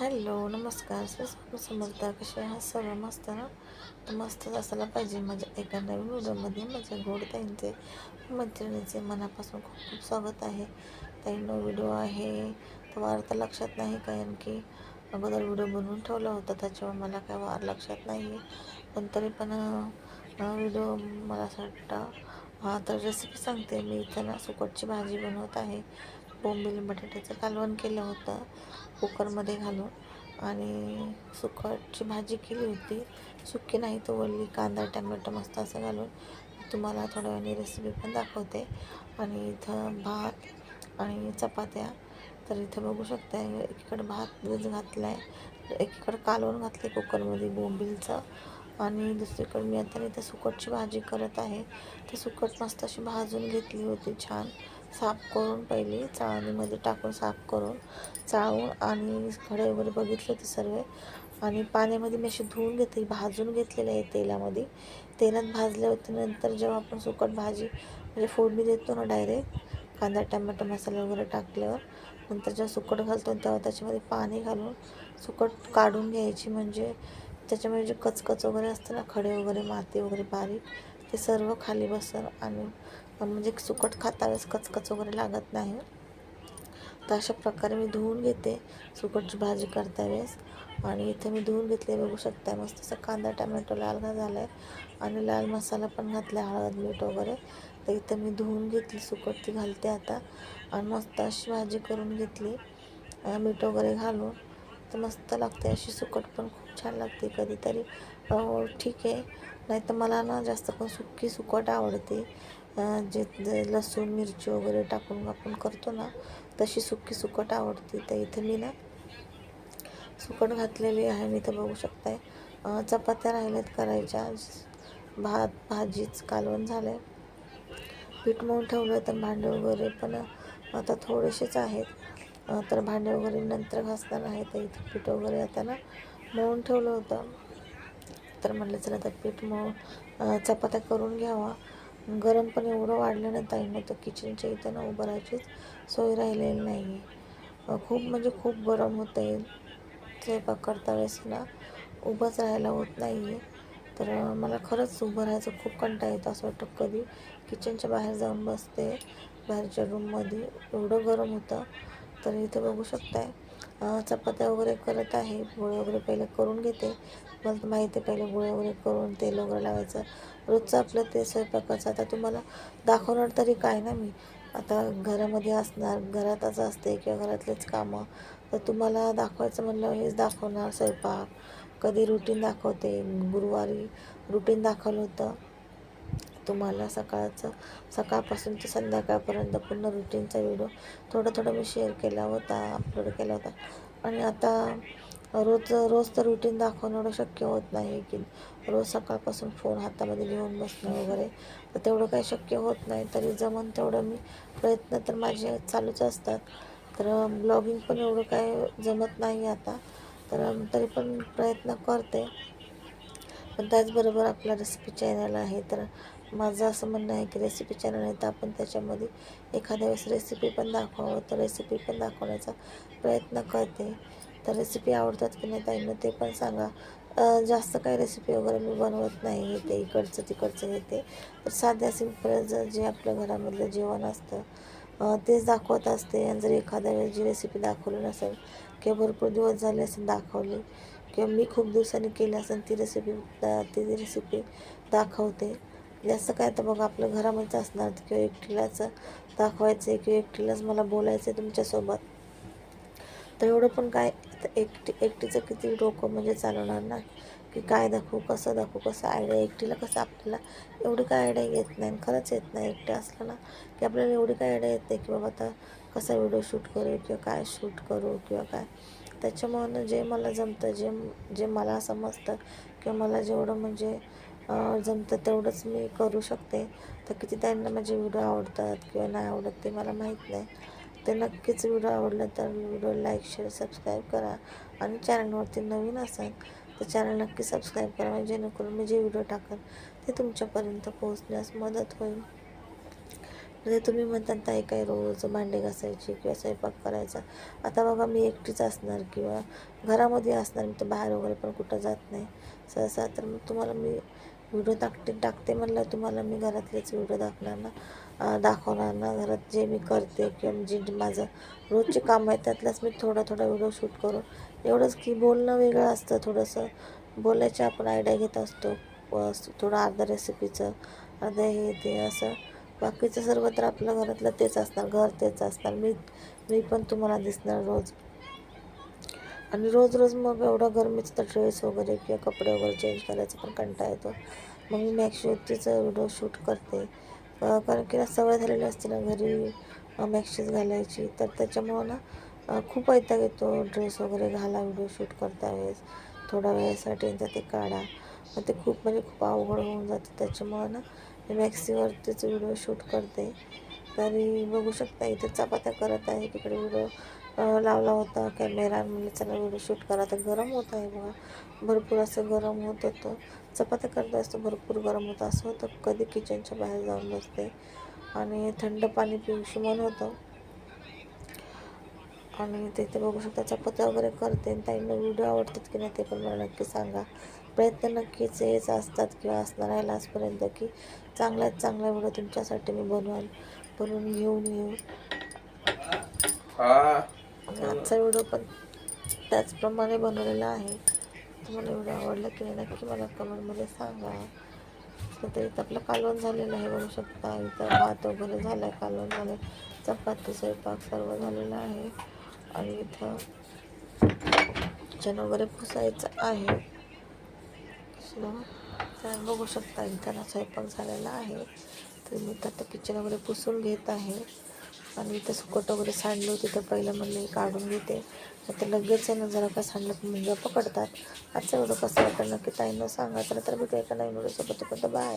Hello नमस्कार. Sir समर्थ कसे आहात? सर्व मस्त ना? तर मस्तच असायला पाहिजे. म्हणजे माझ्या एका नवीन व्हिडिओमध्ये माझ्या गोड ताईंचे मैत्रिणीचे मनापासून खूप खूप स्वागत आहे. ताई नो व्हिडिओ आहे. तर वार तर लक्षात नाही कारण की अगोदर व्हिडिओ बनवून ठेवला होता. त्याच्यावर मला काय वार लक्षात नाही आहे पण तरी पण व्हिडिओ मला असं वाटतं हां तर रेसिपी सांगते. मी इथं ना सुकटची भाजी बनवत आहे. बोंबील बटाट्याचं कालवण केलं होतं कुकरमध्ये घालून. आणि सुकटची भाजी केली होती. सुकी नाही तर वल्ली कांदा टमॅटो मस्त असं घालून तुम्हाला थोड्या वेळाने रेसिपी पण दाखवते. आणि इथं भात आणि चपात्या. तर इथं बघू शकता एकीकडे भात घातला आहे एकीकडे कालवण घातले कुकरमध्ये बोंबीलचं. आणि दुसरीकडे मी आता इथं सुकटची भाजी करत आहे. तर सुकट मस्त अशी भाजून घेतली होती छान. साफ करून पहिली चाळणीमध्ये टाकून साफ करून चाळून आणि खडे वगैरे बघितले होते सर्व. आणि पाण्यामध्ये मी अशी धुवून घेते भाजून घेतलेले आहे तेलामध्ये. तेलात भाजले होते नंतर जेव्हा आपण सुकट भाजी म्हणजे फोडणी देतो ना डायरेक्ट कांदा टमॅटो मसाला वगैरे टाकल्यावर नंतर जेव्हा सुकट घालतो तेव्हा त्याच्यामध्ये पाणी घालून सुकट काढून घ्यायची. म्हणजे त्याच्यामध्ये जे कचकच वगैरे असतं ना खडे वगैरे माती वगैरे बारीक ते सर्व खाली बसर आणि म्हणजे सुकट खाता वेळेस कचकच वगैरे लागत नाही. तर अशा प्रकारे मी धुवून घेते सुकटची भाजी करता वेळेस आणि इथं मी धुवून घेतले बघू शकता मस्त असं कांदा टमॅटो लाल झाला आहे आणि लाल मसाला पण घातला हळद मीठ वगैरे. तर इथं मी धुवून घेतली सुकट ती घालते आता. आणि मस्त अशी भाजी करून घेतली. मीठ वगैरे घालून. तर मस्त लागते अशी सुकट पण खूप छान लागते कधीतरी. ठीक आहे. नाही तर मला ना जास्त पण सुकी सुकट आवडते. जे लसूण मिरची वगैरे टाकून आपण करतो ना तशी सुकी सुकट आवडते. तर इथं मी ना सुकट घातलेली आहे मी तर बघू शकताय. चपात्या राहिल्यात करायच्या. भात भाजीच कालवण झालं आहे पीठ मळून ठेवलं तर भांडे वगैरे पण आता थोडेसेच आहेत. तर भांडे वगैरे नंतर घासणार आहे तर इथं पीठ वगैरे आता ना मळून ठेवलं होतं. तर म्हटलं चला तर पीठ मळून चपात्या करून घ्यावा. गरम पण एवढं वाढलं ना ताईनं तर किचनच्या इथं ना उभं राहायचीच सोय राहिलेली नाही आहे खूप म्हणजे खूप गरम होतं आहे स्वयंपाक करता वेळेस ना उभंच राहायला होत नाही आहे तर मला खरंच उभं राहायचं खूप कंटाळा येतो असं वाटतं कधी. किचनच्या बाहेर जाऊन बसते बाहेरच्या रूममध्ये एवढं गरम होतं. तर इथं बघू शकताय. चपात्या वगैरे करत आहे. गोळे वगैरे पहिले करून घेते. मला तर माहिती आहे पहिले गोळे वगैरे करून तेल वगैरे लावायचं. रोजचं आपलं ते स्वयंपाकाचं. आता तुम्हाला दाखवणार तरी काय ना मी? आता घरामध्ये असणार घरातच असते किंवा घरातलेच कामं. तर तुम्हाला दाखवायचं म्हणलं हेच दाखवणार स्वयंपाक. कधी रुटीन दाखवते. गुरुवारी रुटीन दाखवलं होतं. तुम्हाला सकाळचं सकाळपासून ते संध्याकाळपर्यंत पूर्ण रुटीनचा व्हिडिओ थोडं थोडं मी शेअर केला होता अपलोड केला होता. आणि आता रोज रोज तर रुटीन दाखवणं एवढं शक्य होत नाही की रोज सकाळपासून फोन हातामध्ये घेऊन बसणं वगैरे. तर तेवढं काही शक्य होत नाही तरी जमन तेवढं मी प्रयत्न तर माझे चालूच असतात. तर ब्लॉगिंग पण एवढं काय जमत नाही आता. तर तरी पण प्रयत्न करते. पण त्याचबरोबर आपला रेसिपी चॅनल आहे तर माझं असं म्हणणं आहे की रेसिपी चॅनल आहे तर आपण त्याच्यामध्ये एखाद्या वेळेस रेसिपी पण दाखवावं. तर रेसिपी पण दाखवण्याचा प्रयत्न करते. तर रेसिपी आवडतात की नाही ताईंना ते पण सांगा. जास्त काही रेसिपी वगैरे मी बनवत नाही येते इकडचं तिकडचं येते. तर साध्या सिंपल जे आपल्या घरामधलं जेवण असतं तेच दाखवत असते. आणि जर एखाद्या वेळेस जी रेसिपी दाखवली नसेल किंवा भरपूर दिवस झाले असेल दाखवली किंवा मी खूप दिवसांनी केली असेल ती रेसिपी ती रेसिपी दाखवते. जास्त काय तर बघा आपलं घरामध्येच असणार किंवा एकटीलाच दाखवायचं आहे किंवा एकटीलाच मला बोलायचं आहे तुमच्यासोबत. तर एवढं पण काय एकटी एकटीचं किती डोकं म्हणजे चालवणार ना? की काय दाखवू कसं दाखवू कसं आयडिया एकटीला कसं आपल्याला एवढी काय आयडिया येत नाही खरंच येत नाही. एकटे असलं ना की आपल्याला एवढी काय आयडिया येत नाही की बाबा आता कसा व्हिडिओ शूट करू किंवा काय शूट करू किंवा काय. त्याच्यामुळं जे मला जमतं जे जे मला समजतं किंवा मला जेवढं म्हणजे जमतं तेवढंच मी करू शकते. तर किती त्यांना माझे व्हिडिओ आवडतात किंवा नाही आवडत ते मला माहीत नाही. ते नक्कीच व्हिडिओ आवडला तर व्हिडिओ लाईक शेअर सबस्क्राईब करा. आणि चॅनलवरती नवीन असाल तर चॅनल नक्की सबस्क्राईब करा. म्हणजे जेणेकरून मी जे व्हिडिओ टाकेन ते तुमच्यापर्यंत पोहोचण्यास मदत होईल. म्हणजे तुम्ही म्हणतात ताई काय रोज भांडे घासायची किंवा स्वयंपाक करायचा? आता बघा मी एकटीच असणार किंवा घरामध्ये असणार मी तर बाहेर वगैरे पण कुठं जात नाही. सहसा तर मग तुम्हाला मी व्हिडिओ टाकते टाकते म्हणलं तुम्हाला मी घरातलेच व्हिडिओ दाखवणार ना? दाखवणार ना घरात जे मी करते किंवा जे माझं रोजचे काम आहे त्यातलाच मी थोडा थोडा व्हिडिओ शूट करून एवढंच की बोलणं वेगळं असतं थोडंसं. बोलायची आपण आयडिया घेत असतो थोडं अर्धा रेसिपीचं अर्धा हे ते असं. बाकीचं सर्व तर आपल्या घरातलं तेच असणार घर तेच असणार. मी मी पण तुम्हाला दिसणार रोज. आणि रोज रोज मग एवढं गरमीचं तर ड्रेस वगैरे किंवा कपडे वगैरे चेंज करायचा पण कंटाळा येतो. मग मी मॅक्शिवतीचं व्हिडिओ शूट करते. कारण की ना सवय झालेली असते ना घरी मॅक्शीच घालायची. तर त्याच्यामुळं ना खूप वैताग येतो ड्रेस वगैरे घाला व्हिडिओ शूट करता वेळेस. थोड्या वेळासाठी नंतर ते काढा. मग ते खूप म्हणजे खूप अवघड होऊन जातं. त्याच्यामुळं ना मी मॅक्सीवरतीच व्हिडिओ शूट करते. तरी बघू शकता इथे चपात्या करत आहे. तिकडे व्हिडिओ लावला होता कॅमेरा म्हणलं चला व्हिडिओ शूट करा. तर गरम होत आहे बघा. भरपूर असं गरम होत होतं. चपात्या करता असतो भरपूर गरम होतं. असं होतं कधी किचनच्या बाहेर जाऊन बसते. आणि थंड पाणी पिऊशी मन होतं. आणि तिथे बघू शकता चपात्या वगैरे करते आणि ताईंना व्हिडिओ आवडतात की नाही ते पण मला नक्की सांगा. प्रयत्न नक्कीच हेच असतात किंवा असणार आहे आजपर्यंत की चांगल्यात चांगला व्हिडिओ तुमच्यासाठी मी बनवाल बनवून घेऊन येऊ. आजचा व्हिडिओ पण त्याचप्रमाणे बनवलेला आहे. तुम्हाला व्हिडिओ आवडला की नाही नक्की मला कमेंटमध्ये सांगा. तर इथं आपलं कालवण झालेलं आहे बघू शकता. इथं भात वगैरे झाला आहे कालवण झालं चपाती स्वयंपाक सर्व झालेला आहे. आणि इथं किचन वगैरे पुसायचं आहे. तर बघू शकता इथं ना स्वयंपाक झालेला आहे. तर मी तर आता किचन वगैरे पुसून घेत आहे. आणि इथं सुकट वगैरे सांडलं होती तर पहिलं म्हणलं हे काढून घेते. तर लगेच आहे ना जरा का सांडलं की मुंग्या पकडतात. आजचा व्हिडिओ कसं वाटला नक्की ताईनं सांगा. तर मी भेटू एका नवीन व्हिडिओ सोबत बाय.